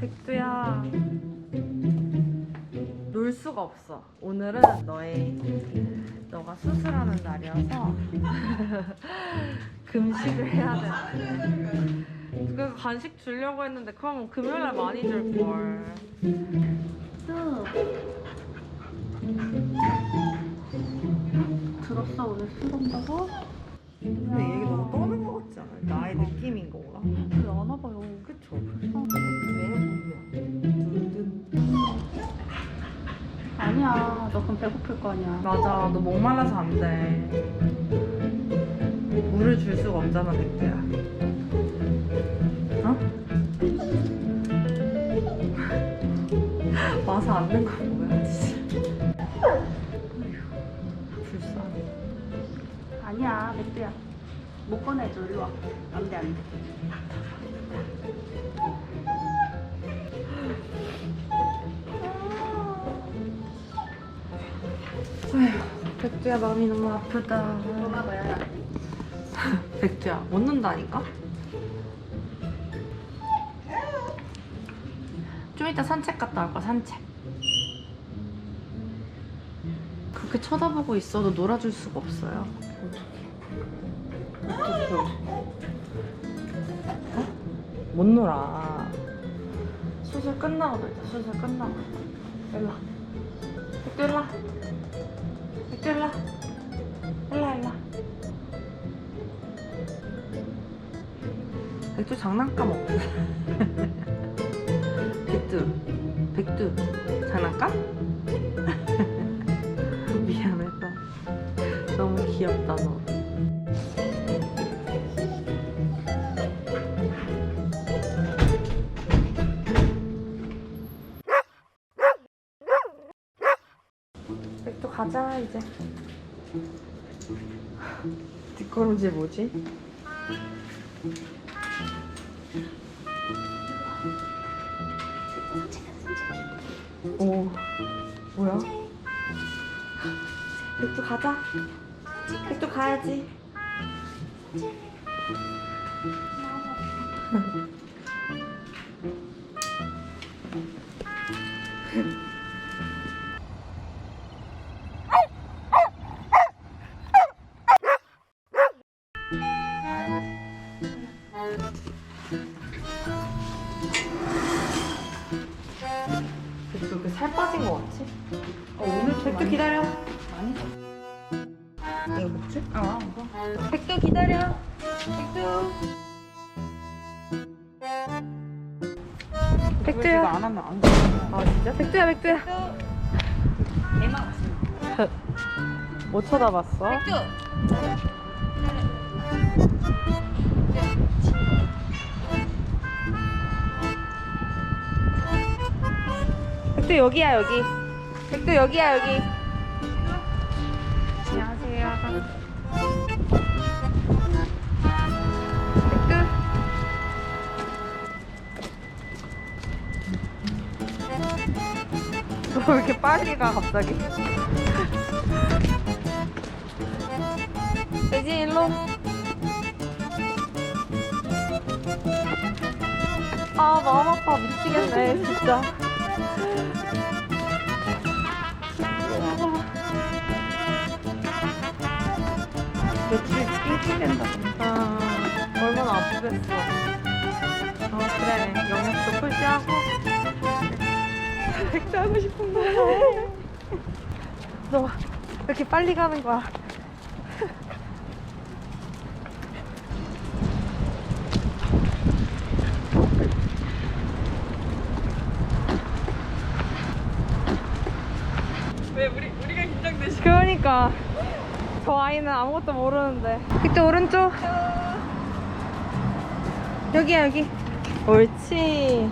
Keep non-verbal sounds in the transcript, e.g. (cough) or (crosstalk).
백두야 놀 수가 없어 오늘은 너의 너가 수술하는 날이어서 (laughs) 금식을 해야 돼그 간식 주려고 했는데 그럼 금요일날 많이 줄걸 들었어 오늘 술 온다고? 근데 얘기 너무 떠는 것 같지 않아요? 나의 느낌인 건가? 그럼 배고플 거 아니야. 맞아 너 목말라서 안 돼. 물을 줄 수가 없잖아 백두야. 어? (laughs) 와서 앉는 거 뭐야 진짜. 불쌍해. 아니야 맥주야. 못 꺼내줘 일로 와. 안 돼 안 돼 백두야 마음이 너무 아프다. (laughs) 백두야 못 논다니까? 좀 이따 산책 갔다 올 거야 산책. 그렇게 쳐다보고 있어도 놀아줄 수가 없어요. 어떡해. 어? 못 놀아. 수술 끝나고 놀자 수술 끝나고. 일로 백두 일로 일로 일로 일로 백두 장난감 없어. (laughs) 백두, 백두, 장난감? (laughs) 미안해서. 너무 귀엽다, 너. 가자, 이제. (laughs) 뒷걸음질 뭐지? 오, 뭐야? 백두 가자. 백두 가야지. (laughs) 백두 그살 빠진 거 같지? 어, 오늘 백두 기다려. 많이 이거 먹지? 어 이거 백두 기다려. 백두. 백두야. 안 하면 안 돼. 아 진짜? 백두야 백두야. 대만 못 쳐다봤어? 맥주 백두 여기야 여기. 백두 여기야 여기. 안녕하세요. 백두. 너왜 이렇게 빨리 가 갑자기? (laughs) 돼지 일로. 아 마음 아파 미치겠네 진짜. 며칠 낑낑댄다 진짜 얼마나 아프겠어. 어 그래. 영역도 표시하고. 백수 하고 싶은 거야 (laughs) 너왜 이렇게 빨리 가는 거야 (laughs) 왜 우리 우리가 긴장되지? 그러니까 저 아이는 아무것도 모르는데. 그때 오른쪽. 여기야 여기. 옳지.